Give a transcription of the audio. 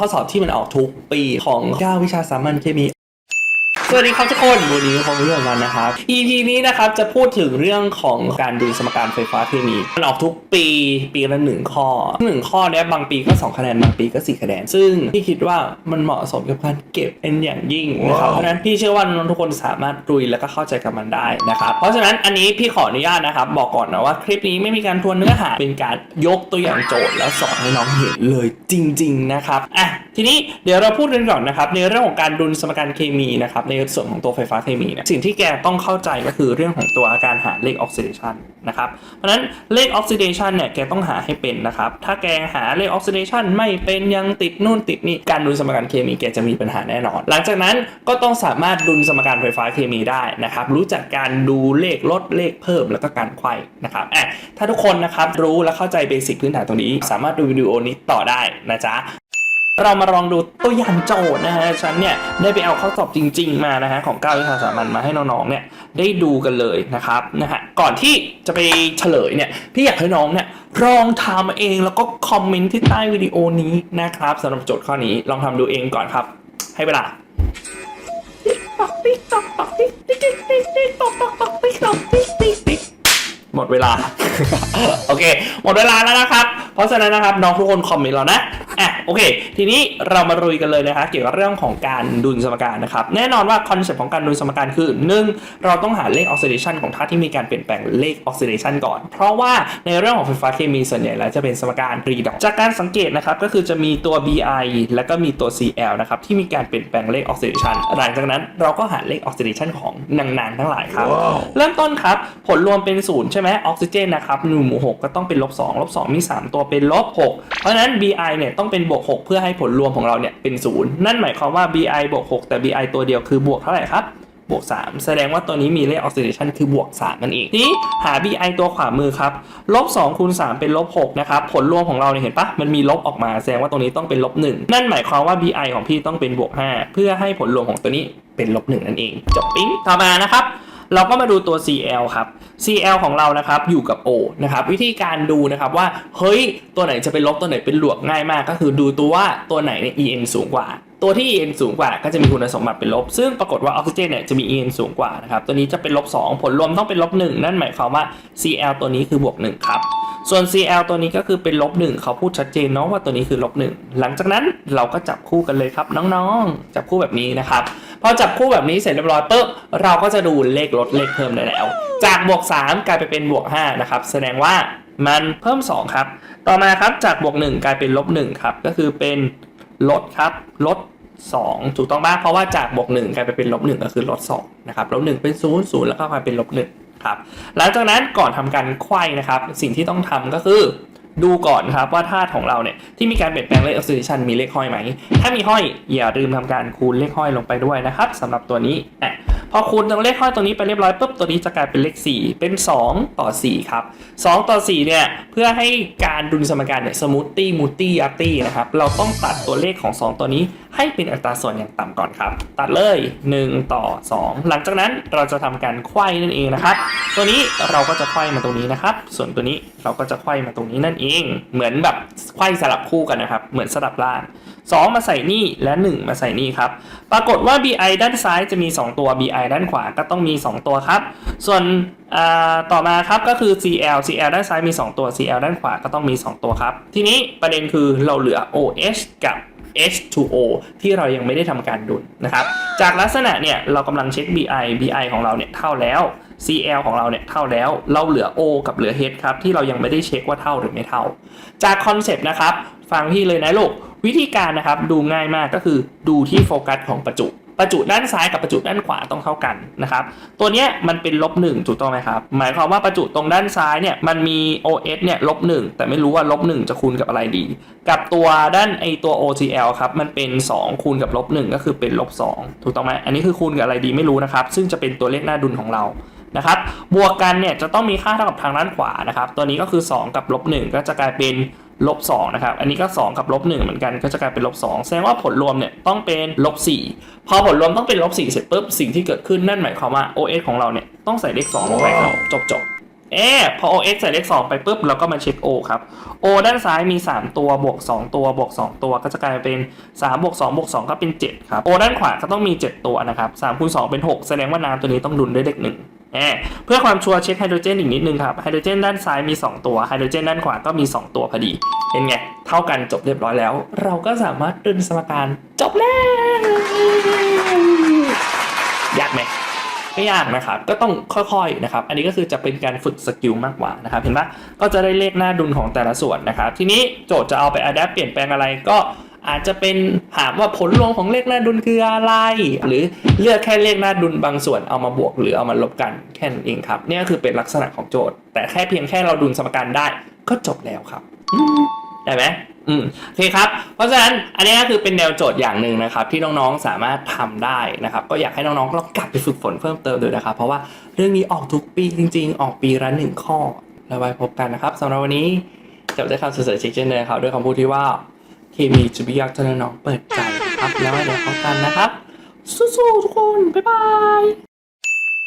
ข้อสอบที่มันออกทุกปีของ9วิชาสามัญเคมี สวัสดีครับทุกคนวันนี้ผมเรื่องกันนะครับ EP นี้นะครับจะพูดถึงเรื่องของการดูสมการไฟฟ้าเคมีมันออกทุกปีปีละหนึ่งข้อหนึ่งข้อเนี้ยบางปีก็ 2 คะแนนบางปีก็ 4 คะแนน ซึ่งพี่คิดว่ามันเหมาะสมกับการเก็บเป็นอย่างยิ่งนะครับเพราะฉะนั้นพี่เชื่อว่าน้องทุกคนสามารถรุยแล้วก็เข้าใจกับมันได้นะครับเพราะฉะนั้นอันนี้พี่ขออนุญาตนะครับ บอกก่อนนะว่าคลิปนี้ไม่มีการทวนเนื้อหาเป็นการยกตัวอย่างโจทย์แล้วสอนให้น้องเห็นเลยจริง ๆ นะครับอะ ทีนี้เดี๋ยวเราพูดกันก่อนนะครับในเรื่องของการดุลสมการเคมีนะครับในส่วนของตัวไฟฟ้าเคมีเนี่ยสิ่งที่แกต้องเข้าใจก็คือเรื่องของตัวอาการหาเลขออกซิเดชันนะครับเพราะฉะนั้นเลขออกซิเดชันเนี่ยแกต้องหาให้เป็นนะครับถ้าแกหาเลขออกซิเดชันไม่เป็นยังติดนู่นติดนี่การดุลสมการเคมีแกจะมีปัญหาแน่นอน หลังจากนั้นก็ต้องสามารถดุลสมการไฟฟ้าเคมีได้นะครับรู้จักการดูเลขลดเลขเพิ่มแล้วก็การไขว้นะครับอะถ้าทุกคนนะครับรู้และเข้าใจเบสิกพื้นฐานตรงนี้ สามารถดูวิดีโอนี้ต่อได้นะจ๊ะ เรามาลองดูตัวอย่างโจทย์นะฮะฉันเนี่ยได้ไปเอาข้อสอบจริง ๆ มานะฮะของ9วิชาสามัญมาให้น้องๆเนี่ยได้ดูกันเลยนะครับนะฮะก่อนที่จะไปเฉลยเนี่ยพี่อยากให้น้องเนี่ยลองทำเองแล้วก็คอมเมนต์ที่ใต้วิดีโอนี้นะครับสำหรับโจทย์ข้อนี้ลองทำดูเองก่อนครับ ให้เวลาหมดเวลา โอเค หมดเวลาแล้วนะครับ เพราะฉะนั้นนะครับน้องทุกคนคอมเมนต์แล้วนะอะ โอเค ทีนี้เรามารุยกันเลยนะคะเกี่ยวกับเรื่องของการดุลสมการนะครับ แน่นอนว่าคอนเซ็ปต์ของการดุลสมการคือ 1. เราต้องหาเลขออกซิเดชันของธาตุที่มีการเปลี่ยนแปลงเลขออกซิเดชันก่อน เพราะว่าในเรื่องของไฟฟ้าเคมีส่วนใหญ่แล้วจะเป็นสมการรีดอกจากการสังเกตนะครับก็คือจะมีตัว Bi แล้วก็มีตัว Cl นะครับที่มีการเปลี่ยนแปลงเลขออกซิเดชันหลังจากนั้นเราก็หาเลขออกซิเดชันของนางๆทั้งหลายครับ เริ่มต้นครับผลรวมเป็นศูนย์ใช่ไหมออกซิเจนนะครับหนึ่งหมู่หกก็ต้องเป็นลบสองลบสองมี 3 ตัวเป็นลบหกเพราะฉะนั้น Bi เนี่ยต้องเป็นบวกหกเพื่อให้ผลรวมของเราเนี่ยเป็นศูนย์นั่นหมายความว่า Bi บวกหกแต่ Bi ตัวเดียวคือบวกเท่าไหร่ครับบวก 3 แสดงว่าตัวนี้มีเลขออกซิเดชันคือบวก 3 นั่นเองทีนี้หา Bi ตัวขวามือครับลบ2คูณ3เป็นลบ6นะครับ ผลรวมของเราเนี่ยเห็นปะมันมีลบออกมา แสดงว่าตรงนี้ต้องเป็นลบ 1 นั่นหมายความว่า Bi ของพี่ต้องเป็นบวก 5 เพื่อให้ผลรวมของตัวนี้เป็นลบ 1 นั่นเองจบปิ๊งต่อมานะครับ เราก็มาดูตัว CL ครับ CL ของเรานะครับอยู่กับ O นะครับวิธีการดูนะครับว่าเฮ้ยตัวไหนจะเป็นลบตัวไหนเป็นบวกง่ายมาก ก็คือดูตัวว่าตัวไหนเนี่ย EN สูงกว่า ตัวที่ EN สูงกว่าก็จะมีคุณสมบัติเป็นลบ ซึ่งปรากฏว่าออกซิเจนเนี่ยจะมี EN สูงกว่านะครับตัวนี้จะเป็นลบ 2 ผลรวมต้องเป็นลบ 1 นั่นหมายความว่า CL ตัวนี้คือบวก 1 ครับส่วน CL ตัวนี้ก็คือเป็นลบ1เขาพูดชัดเจนเนาะว่าตัวนี้คือลบ1หลังจากนั้นเราก็จับคู่กันเลยครับน้องๆ จับคู่แบบนี้นะครับ พอจับคู่แบบนี้เสร็จเรียบร้อยปุ๊บเราก็จะดูเลขลดเลขเพิ่มได้แล้ว จากบวก 3 กลายไปเป็นบวก5นะครับแสดงว่ามันเพิ่ม 2 ครับ ต่อมาครับจากบวก 1 กลายเป็นลบ1ครับก็คือเป็นลดครับลด2ถูกต้องป่ะเพราะว่าจากบวก1กลายไปเป็นลบ1ก็คือลด2นะครับลบ1เป็น0 0 แล้วก็กลายเป็นลบ1ครับหลังจากนั้นก่อนทำการไขว้นะครับ สิ่งที่ต้องทำก็คือ ดูก่อนครับว่าธาตุของเราเนี่ยที่มีการเปลี่ยนแปลงเลขออกซิเดชันมีเลขห้อยไหม ถ้ามีห้อยอย่าลืมทำการคูณเลขห้อยลงไปด้วยนะครับสำหรับตัวนี้อะพอคูณตรงเลขห้อยตัวนี้ไปเรียบร้อยปุ๊บตัวนี้จะกลายเป็นเลข 4 เป็น 2 ต่อ 4 ครับ 2 ต่อ 4 เนี่ย เพื่อให้การดุลสมการเนี่ยสมูทตี้มูตี้อาร์ตี้นะครับ เราต้องตัดตัวเลขของ 2 ตัวนี้ให้เป็นอัตราส่วนอย่างต่ำก่อนครับ ตัดเลย 1 ต่อ 2 หลังจากนั้นเราจะทำการไขว้นั่นเองนะครับ ตัวนี้เราก็จะไขว้มาตรงนี้นะครับ ส่วนตัวนี้เราก็จะไขว้มาตรงนี้นั่นเอง เหมือนแบบไขว้สลับคู่กันนะครับ เหมือนสลับล่าง 2 มาใส่นี่และ 1 มาใส่นี่ครับ ปรากฏว่า BI ด้านซ้ายจะมี 2 ตัว BI ด้านขวาก็ต้องมี 2 ตัวครับ ส่วนต่อมาครับก็คือ CL CL ด้านซ้ายมี 2 ตัว CL ด้านขวาก็ต้องมี 2 ตัวครับ ทีนี้ประเด็นคือเราเหลือ OH กับ H2O ที่เรายังไม่ได้ทำการดุลนะครับ จากลักษณะเนี่ยเรากำลังเช็ค BI BI ของเราเนี่ยเท่าแล้ว CL ของเราเนี่ยเท่าแล้ว เราเหลือ O กับเหลือ H ครับ ที่เรายังไม่ได้เช็คว่าเท่าหรือไม่เท่า จากคอนเซปต์นะครับ ฟังพี่เลยนะลูก วิธีการนะครับดูง่ายมากก็คือดูที่โฟกัสของประจุ ประจุด้านซ้ายกับประจุด้านขวาต้องเท่ากันนะครับ ตัวเนี้ยมันเป็นลบหนึ่งถูกต้องไหมครับ หมายความว่าประจุตรงด้านซ้ายเนี่ยมันมี OS เนี่ยลบหนึ่งแต่ไม่รู้ว่าลบหนึ่งจะคูณกับอะไรดี กับตัวด้านไอตัว OCL ครับมันเป็น 2 คูณกับลบหนึ่งก็คือเป็นลบ2ถูกต้องไหมอันนี้คือคูณกับอะไรดีไม่รู้นะครับ ซึ่งจะเป็นตัวเลขหน้าดุลของเรา นะครับ บวกกันเนี่ยจะต้องมีค่าเท่ากับทางด้านขวานะครับ ตัวนี้ก็คือ 2 กับลบ1ก็จะกลายเป็นลบ2นะครับ อันนี้ก็ 2 กับลบ1เหมือนกันก็จะกลายเป็นลบ2แสดงว่าผลรวมเนี่ยต้องเป็นลบ4พอผลรวมต้องเป็นลบ4เสร็จปุ๊บสิ่งที่เกิดขึ้นนั่นหมายความว่า OS ของเราเนี่ยต้องใส่เลข2ลงไปครับจบจบเอ๊พอ OX ใส่เลข2ไปปุ๊บเราก็มาเช็ค O ครับ O ด้านซ้ายมี 3 ตัวบวก 2 ตัวบวก 2 ตัวก็จะกลายเป็น3บวก2บวก2ก็เป็น7ครับ O ด้านขวาก็ต้องมี 7 ตัวนะครับ3คูณ2เป็น 6 แสดงว่าน้ำตัวนี้ต้องดุลด้วยเลข1 เพื่อความชัวร์เช็คไฮโดรเจนอีกนิดนึงครับ ไฮโดรเจนด้านซ้ายมี 2 ตัว ไฮโดรเจนด้านขวาก็มี 2 ตัวพอดี เป็นไง เท่ากันจบเรียบร้อยแล้ว เราก็สามารถดึงสมการจบแล้วยากไหมไม่ยากนะครับ ก็ต้องค่อยๆนะครับ อันนี้ก็คือจะเป็นการฝึกสกิลมากกว่านะครับ เห็นปะก็จะได้เลขหน้าดุลของแต่ละส่วนนะครับ ทีนี้โจทย์จะเอาไปอัดแอปเปลี่ยนแปลงอะไรก็ อาจจะเป็นถามว่าผลรวมของเลขหน้าดุลคืออะไร หรือเลือกแค่เลขหน้าดุลบางส่วนเอามาบวกหรือเอามาลบกันแค่นั้นเองครับนี่คือเป็นลักษณะของโจทย์ แต่แค่เพียงแค่เราดุลสมการได้ก็จบแล้วครับได้ไหมอืมโอเคครับ เพราะฉะนั้นอันนี้ก็คือเป็นแนวโจทย์อย่างหนึ่งนะครับ ที่น้องๆสามารถทำได้นะครับ ก็อยากให้น้องๆลองกลับไปฝึกฝนเพิ่มเติมดูนะครับ เพราะว่าเรื่องนี้ออกทุกปีจริง ๆ ออกปีละหนึ่งข้อ แล้วไว้พบกันนะครับสำหรับวันนี้จบด้วยคำสวยๆเช็คเช่นเดิมครับด้วยคำพูดที่ว่า เคมีจุบิยากเท่าน้องเปิดใจครับแล้วไว้เดี๋ยวพบกันนะครับ สู้ๆทุกคน บ๊ายบาย